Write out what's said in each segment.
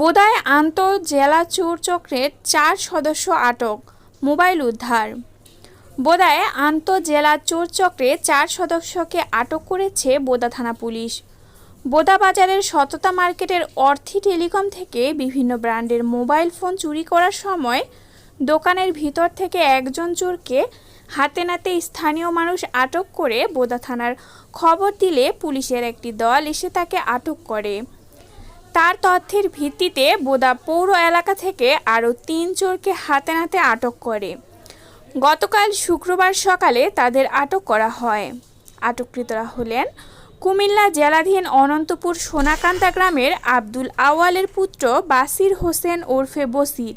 বোদায় আন্তঃ জেলা চোর চক্রের চার সদস্য আটক, মোবাইল উদ্ধার। বোদায় আন্তঃ জেলা চোর চক্রে চার সদস্যকে আটক করেছে বোদা থানা পুলিশ। বোদা বাজারের সততা মার্কেটের অর্থি টেলিকম থেকে বিভিন্ন ব্র্যান্ডের মোবাইল ফোন চুরি করার সময় দোকানের ভিতর থেকে একজন চোরকে হাতে নাতে স্থানীয় মানুষ আটক করে বোদা থানার খবর দিলে পুলিশের একটি দল এসে তাকে আটক করে। তার তথ্যের ভিত্তিতে বোদা পৌর এলাকা থেকে আরও তিন চোরকে হাতে নাতে আটক করে। গতকাল শুক্রবার সকালে তাদের আটক করা হয়। আটককৃতরা হলেন কুমিল্লা জেলাধীন অনন্তপুর সোনাকান্তা গ্রামের আব্দুল আওয়ালের পুত্র বাসির হোসেন ওরফে বসির।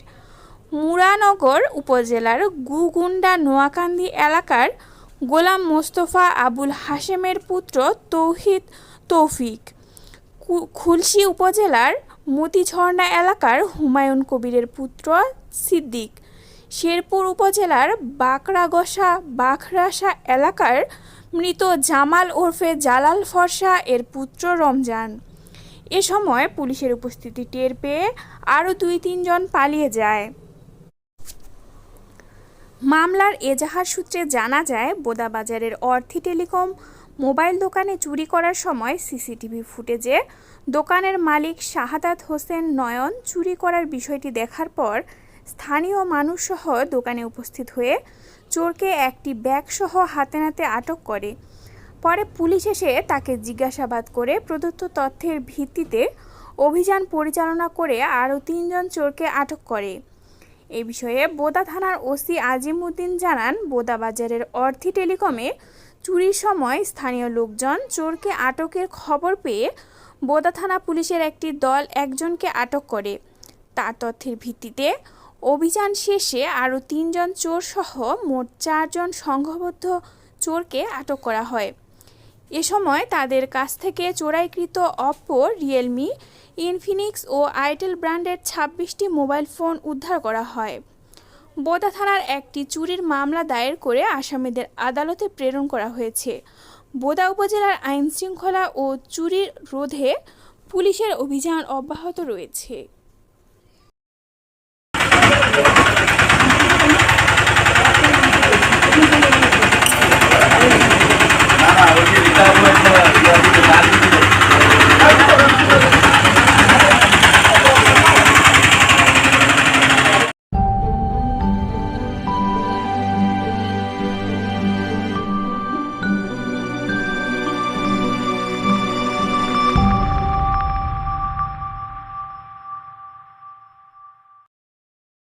মুরানগর উপজেলার গুগুন্ডা নোয়াকান্দি এলাকার গোলাম মোস্তফা আবুল হাশেমের পুত্র তৌহিদ তৌফিক। খুলশী উপজেলার মতিঝর্ণা এলাকার হুমায়ুন কবিরের পুত্র সিদ্দিক। শেরপুর উপজেলার বাঁকড়াগসা বাখরাসা এলাকার মৃত জামাল ওরফে জালাল ফর্সা এর পুত্র রমজান। এ সময় পুলিশের উপস্থিতি টের পেয়ে আরও দুই তিনজন পালিয়ে যায়। মামলার এজাহার সূত্রে জানা যায়, বোদাবাজারের অর্থি টেলিকম মোবাইল দোকানে চুরি করার সময় সিসিটিভি ফুটেজে দোকানের মালিক শাহাদাত হোসেন নয়ন চুরি করার বিষয়টি দেখার পর স্থানীয় মানুষসহ দোকানে উপস্থিত হয়ে চোরকে একটি ব্যাগসহ হাতে নাতে আটক করে। পরে পুলিশ এসে তাকে জিজ্ঞাসাবাদ করে প্রদত্ত তথ্যের ভিত্তিতে অভিযান পরিচালনা করে আরও তিনজন চোরকে আটক করে। এ বিষয়ে বোদা থানার ওসি আজিমউদ্দিন জানান বোদা বাজারের অর্থি টেলিকমে চুরির সময় স্থানীয় লোকজন চোরকে আটকের খবর পেয়ে বোদা থানা পুলিশের একটি দল একজনকে আটক করে। তার তথ্যের ভিত্তিতে অভিযান শেষে আরও তিনজন চোর সহ মোট চারজন সংঘবদ্ধ চোরকে আটক করা হয়। এ সময় তাদের কাছ থেকে চোরাইকৃত অপো, রিয়েলমি, ইনফিনিক্স ও আইটেল ব্র্যান্ডের ছাব্বিশটি মোবাইল ফোন উদ্ধার করা হয়। বোদা থানার একটি চুরির মামলা দায়ের করে আসামিদের আদালতে প্রেরণ করা হয়েছে। বোদা উপজেলার আইনশৃঙ্খলা ও চুরির রোধে পুলিশের অভিযান অব্যাহত রয়েছে।